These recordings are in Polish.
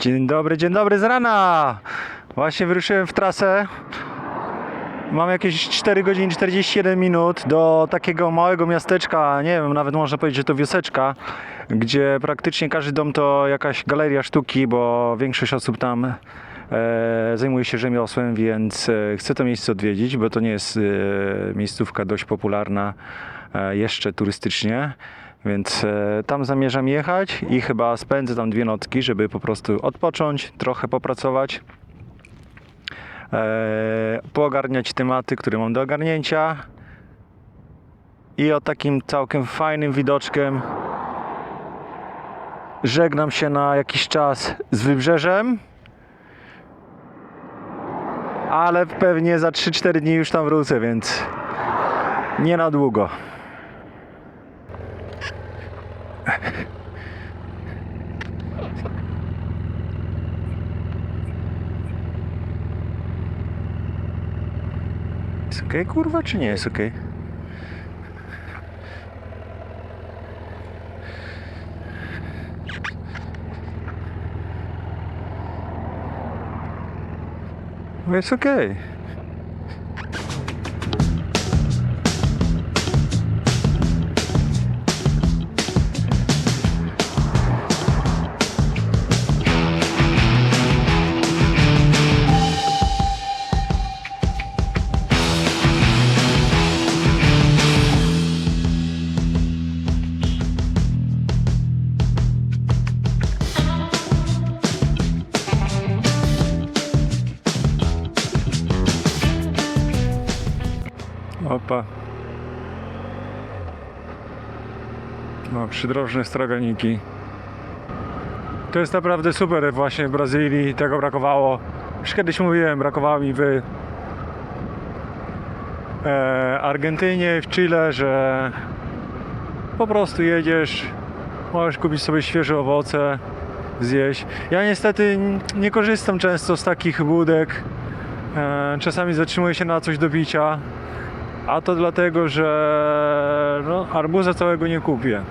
Dzień dobry, dzień dobry z rana. Właśnie wyruszyłem w trasę. Mam jakieś 4 godziny 41 minut do takiego małego miasteczka, nie wiem, nawet można powiedzieć, że to wioseczka, gdzie praktycznie każdy dom to jakaś galeria sztuki, bo większość osób tam e, zajmuje się rzemiosłem, więc e, chcę to miejsce odwiedzić, bo to nie jest e, miejscówka dość popularna e, jeszcze turystycznie. Więc e, tam zamierzam jechać i chyba spędzę tam dwie nocki, żeby po prostu odpocząć, trochę popracować, e, poogarniać tematy, które mam do ogarnięcia i o takim całkiem fajnym widoczkiem żegnam się na jakiś czas z wybrzeżem, ale pewnie za 3-4 dni już tam wrócę, więc nie na długo. Jest okej, kurwa, czy nie jest okej? No jest okej. Opa. Przydrożne straganiki. To jest naprawdę super właśnie w Brazylii, tego brakowało. Już kiedyś mówiłem, brakowało mi w e, Argentynie, w Chile, że po prostu jedziesz, możesz kupić sobie świeże owoce, zjeść. Ja niestety nie korzystam często z takich budek. E, czasami zatrzymuję się na coś do picia. A to dlatego, że no, arbuza całego nie kupię.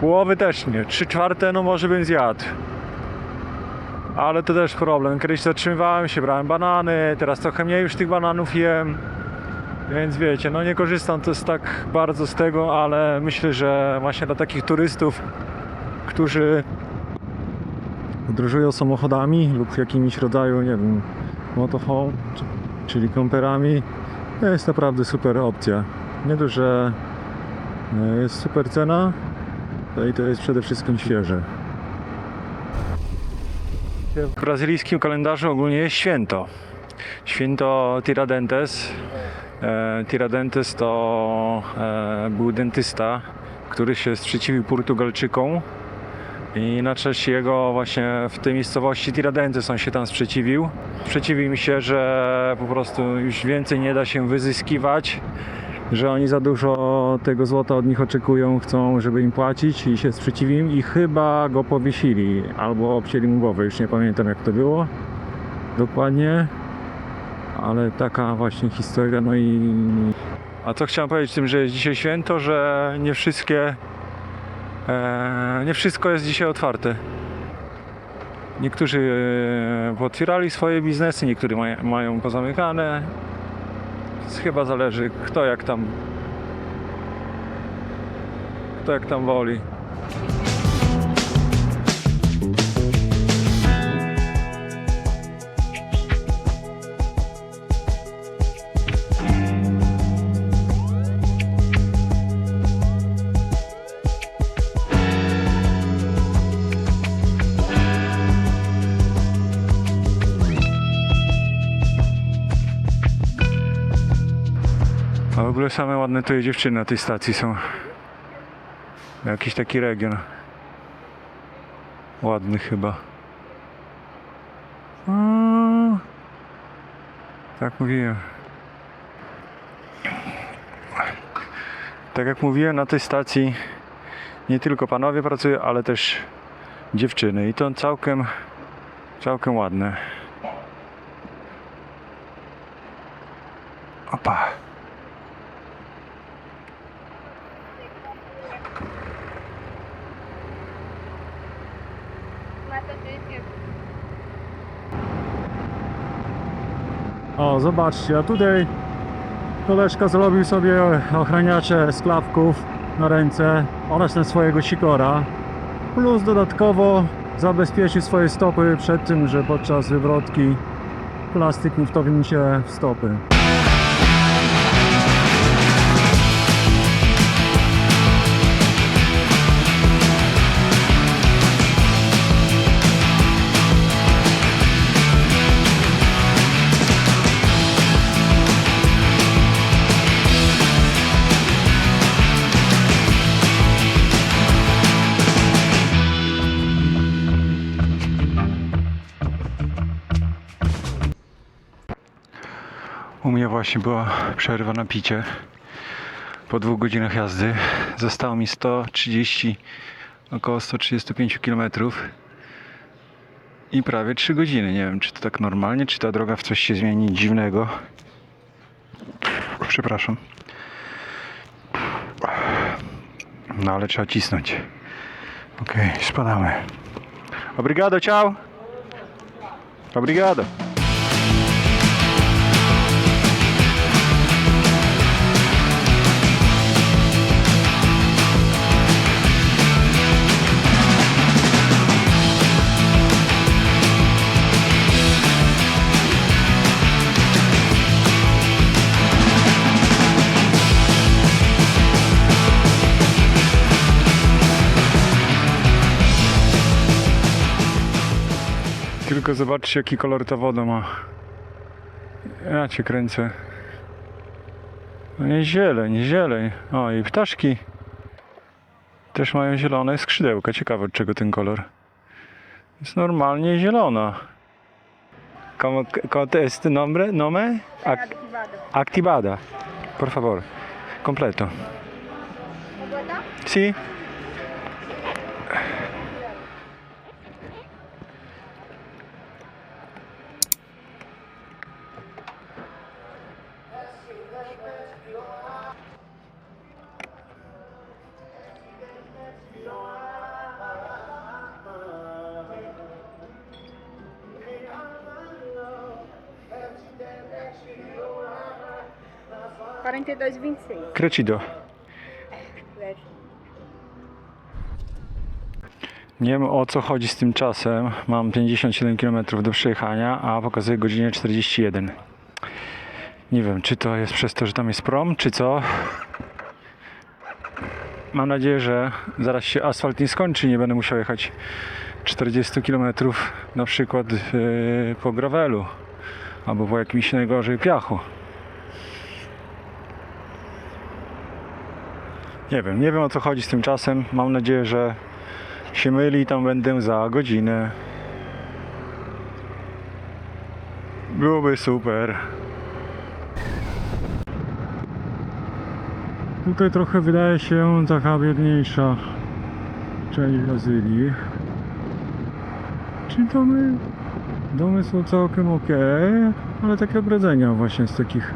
Połowy też nie. Trzy czwarte no może bym zjadł. Ale to też problem. Kiedyś zatrzymywałem się, brałem banany, teraz trochę mniej już tych bananów jem. Więc wiecie, no nie korzystam jest tak bardzo z tego, ale myślę, że właśnie dla takich turystów, którzy podróżują samochodami lub jakimiś rodzaju, nie wiem, motorhome, czy czyli komperami, to jest naprawdę super opcja. Nie dość, że e, jest super cena, to i to jest przede wszystkim świeże. W brazylijskim kalendarzu ogólnie jest święto. Święto Tiradentes. E, Tiradentes to e, był dentysta, który się sprzeciwił Portugalczykom i na cześć jego właśnie w tej miejscowości Tiradentes on się tam sprzeciwił. Sprzeciwił mi się, że po prostu już więcej nie da się wyzyskiwać, że oni za dużo tego złota od nich oczekują, chcą, żeby im płacić i się sprzeciwił i chyba go powiesili albo obcięli mu głowę, już nie pamiętam jak to było dokładnie, ale taka właśnie historia, no i... A co chciałem powiedzieć tym, że jest dzisiaj święto, że nie wszystkie E, nie wszystko jest dzisiaj otwarte. Niektórzy e, otwierali swoje biznesy, niektórzy maj, mają pozamykane. Chyba zależy kto jak tam kto jak tam woli. A w ogóle same ładne tutaj dziewczyny na tej stacji są. Jakiś taki region. Ładny chyba. O, tak mówiłem. Tak jak mówiłem, na tej stacji nie tylko panowie pracują, ale też dziewczyny. I to całkiem, całkiem ładne. Opa. O, zobaczcie, a tutaj koleżka zrobił sobie ochraniacze skrawków na ręce oraz na swojego sikora. Plus dodatkowo zabezpieczył swoje stopy przed tym, że podczas wywrotki plastik mu wtopi mi się w stopy. Właśnie była przerwa na picie. Po dwóch godzinach jazdy zostało mi 130, około 135 km i prawie 3 godziny. Nie wiem, czy to tak normalnie, czy ta droga w coś się zmieni dziwnego. Przepraszam. No ale trzeba cisnąć. Okej, spadamy. Obrigado, ciao. Obrigado. Tylko zobaczcie jaki kolor ta woda ma. Ja cię kręcę. No nie zieleń, zieleń. O i ptaszki też mają zielone skrzydełka. Ciekawe od czego ten kolor. Jest normalnie zielona. Como, como es tu nombre? Nome? Ac activada. Por favor. Completo. Sí. Quarenta e dois e vinte e seis. Crecido. Nie wiem o co chodzi z tym czasem. Mam 57 km do przejechania, a pokazuje godzinę 41. Nie wiem, czy to jest przez to, że tam jest prom, czy co. Mam nadzieję, że zaraz się asfalt nie skończy, nie będę musiał jechać 40 km na przykład yy, po gravelu albo po jakimś najgorzej piachu. Nie wiem, nie wiem o co chodzi z tym czasem. Mam nadzieję, że się myli, tam będę za godzinę. Byłoby super. Tutaj trochę wydaje się taka biedniejsza część Brazylii. Czyli domy, domy są całkiem ok, ale takie ogrodzenia właśnie z takich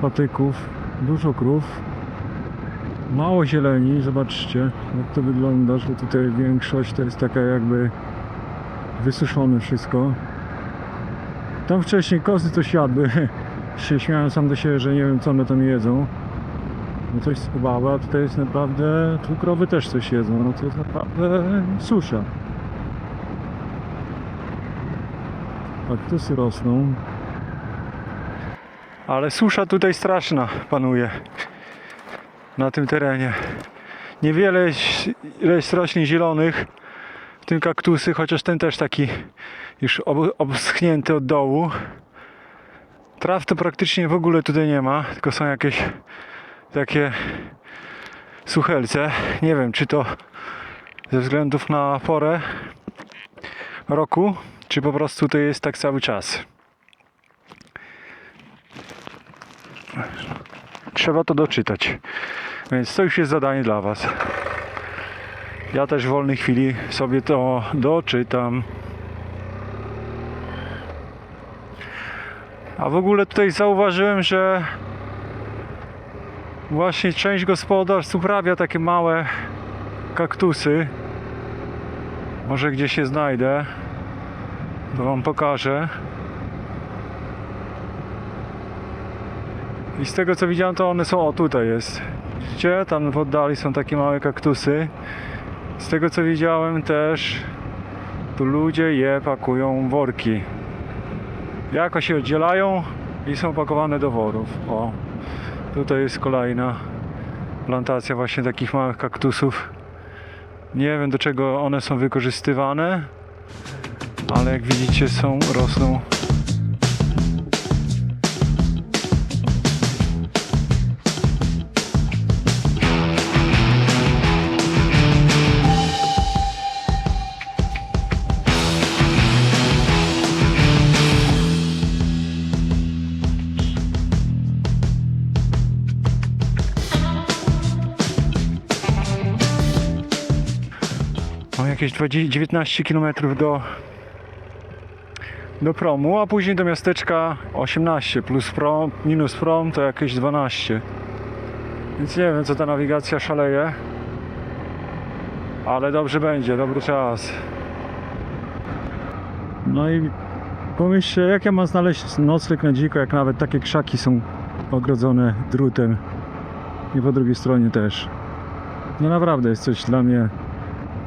patyków, dużo krów. Mało zieleni, zobaczcie jak to wygląda, że tutaj większość to jest taka jakby wysuszone wszystko. Tam wcześniej kozy to siadły, się śmiałem sam do siebie, że nie wiem co one tam jedzą. No coś spróbowały, a tutaj jest naprawdę, tu krowy też coś jedzą, no to jest naprawdę susza. Kaktusy rosną. Ale susza tutaj straszna panuje na tym terenie. Niewiele jest, roślin zielonych, w tym kaktusy, chociaż ten też taki już ob, obschnięty od dołu. Traw to praktycznie w ogóle tutaj nie ma, tylko są jakieś takie suchelce. Nie wiem, czy to ze względów na porę roku, czy po prostu to jest tak cały czas. Trzeba to doczytać. Więc to już jest zadanie dla Was. Ja też w wolnej chwili sobie to doczytam. A w ogóle tutaj zauważyłem, że właśnie część gospodarstw uprawia takie małe kaktusy. Może gdzieś się znajdę. To wam pokażę. I z tego co widziałem, to one są. O, tutaj jest. Widzicie? Tam w oddali są takie małe kaktusy. Z tego co widziałem też, tu ludzie je pakują w worki. Jako się oddzielają i są pakowane do worów. O, tutaj jest kolejna plantacja właśnie takich małych kaktusów. Nie wiem do czego one są wykorzystywane, ale jak widzicie są, rosną. Jakieś 20, 19 km do, do promu, a później do miasteczka 18 plus prom, minus prom to jakieś 12. Więc nie wiem co ta nawigacja szaleje. Ale dobrze będzie, dobry czas. No i pomyślcie, jak ja mam znaleźć nocleg na dziko, jak nawet takie krzaki są ogrodzone drutem. I po drugiej stronie też. No naprawdę jest coś dla mnie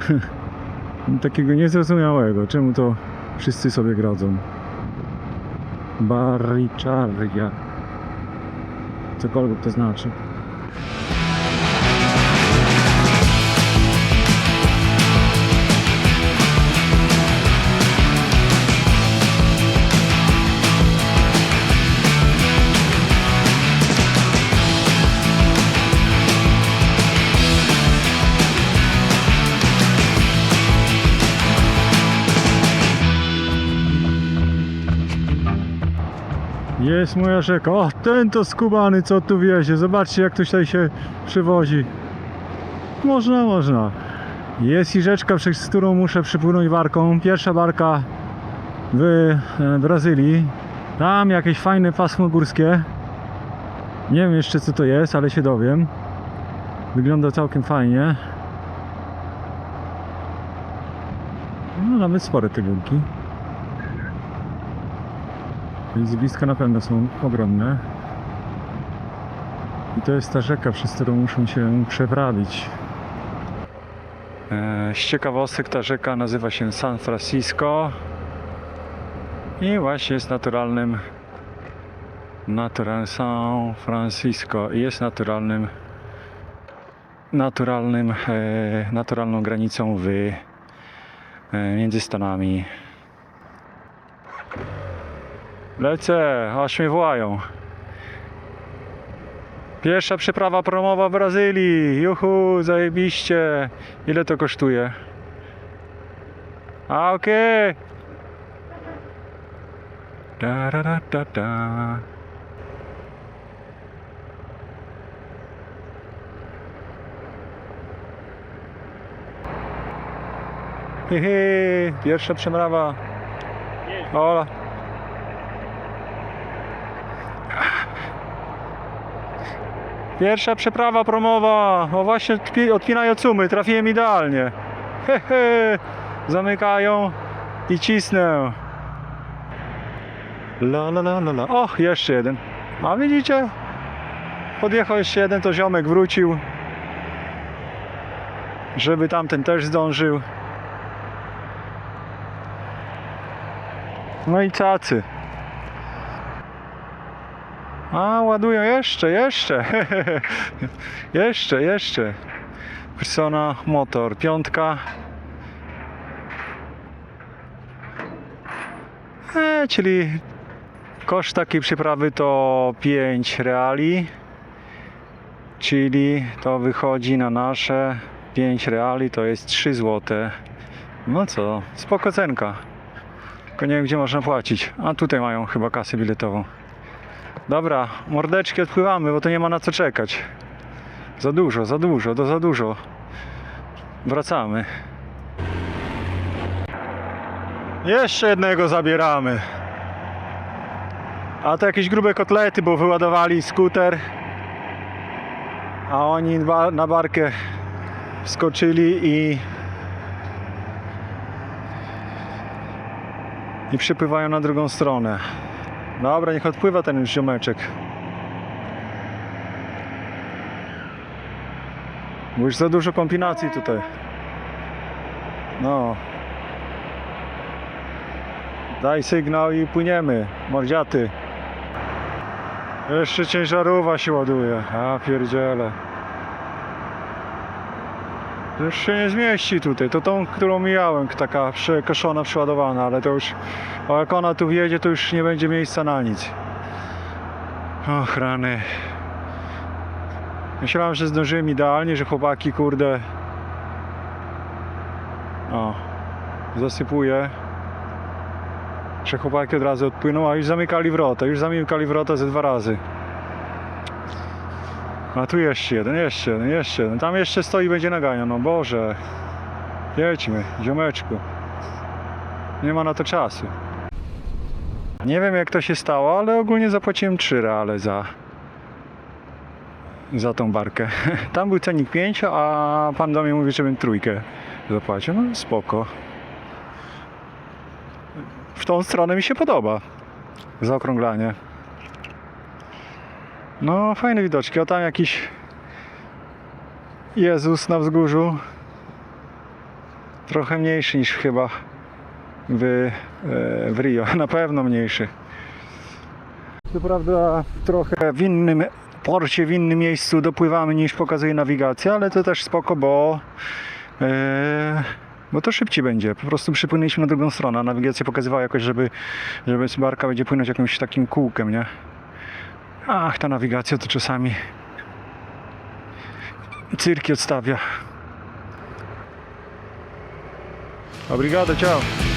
takiego niezrozumiałego. Czemu to wszyscy sobie grodzą? Bariczaria. Cokolwiek to znaczy. Jest moja rzeka. O, ten to skubany, co tu wiezie. Zobaczcie, jak tutaj się przywozi. Można, można. Jest i rzeczka, przez którą muszę przypłynąć barką. Pierwsza barka w e, Brazylii. Tam jakieś fajne pasmo górskie. Nie wiem jeszcze co to jest, ale się dowiem. Wygląda całkiem fajnie. No nawet spore te górki. Więc na pewno są ogromne. I to jest ta rzeka, przez którą muszą się przeprawić. E, z ciekawostek ta rzeka nazywa się San Francisco i właśnie jest naturalnym natural San Francisco i jest naturalnym naturalnym e, naturalną granicą w e, między Stanami Lecę, aż mnie wołają. Pierwsza przeprawa promowa w Brazylii. Juhu, zajebiście. Ile to kosztuje? A, okej. Da, da, da, da, da. Hehe, pierwsza przeprawa. Ola. Pierwsza przeprawa promowa. O właśnie odpi- odpinają cumy. Trafiłem idealnie. Hehe. Zamykają i cisnę. La la la la la. O, jeszcze jeden. A widzicie? Podjechał jeszcze jeden, to ziomek wrócił. Żeby tamten też zdążył. No i cacy. A, ładują jeszcze, jeszcze. jeszcze, jeszcze. Persona Motor, piątka. E, czyli koszt takiej przyprawy to 5 reali. Czyli to wychodzi na nasze 5 reali, to jest 3 złote. No co, spoko cenka. Tylko nie wiem gdzie można płacić. A tutaj mają chyba kasę biletową. Dobra, mordeczki odpływamy, bo to nie ma na co czekać. Za dużo, za dużo, to za dużo. Wracamy. Jeszcze jednego zabieramy. A to jakieś grube kotlety, bo wyładowali skuter. A oni na barkę wskoczyli i i przepływają na drugą stronę. Dobra, niech odpływa ten już ziomeczek. Bo już za dużo kombinacji tutaj. No. Daj sygnał i płyniemy. Mordziaty. Jeszcze ciężarówka się ładuje. A pierdziele. To Już się nie zmieści tutaj. To tą, którą mijałem, taka przekoszona, przeładowana, ale to już. O jak ona tu wjedzie, to już nie będzie miejsca na nic. Och, rany. Myślałem, że zdążyłem idealnie, że chłopaki, kurde. O, zasypuje. Że chłopaki od razu odpłyną, a już zamykali wrota. Już zamykali wrota ze dwa razy. A tu jeszcze jeden, jeszcze jeden, jeszcze jeden. Tam jeszcze stoi będzie naganiał. No Boże. Jedźmy, ziomeczku. Nie ma na to czasu. Nie wiem jak to się stało, ale ogólnie zapłaciłem 3 reale za za tą barkę. Tam był cenik 5, a pan do mnie mówi, żebym trójkę zapłacił. No spoko. W tą stronę mi się podoba. Zaokrąglanie. No, fajne widoczki. O tam jakiś Jezus na wzgórzu. Trochę mniejszy niż chyba w, e, w Rio. Na pewno mniejszy. Co prawda trochę w innym porcie, w innym miejscu dopływamy niż pokazuje nawigacja, ale to też spoko, bo e, bo to szybciej będzie. Po prostu przypłynęliśmy na drugą stronę. a Nawigacja pokazywała jakoś, żeby, żeby barka będzie płynąć jakimś takim kółkiem, nie? Ach, ta nawigacja to czasami cyrki odstawia. Obrigado, ciao.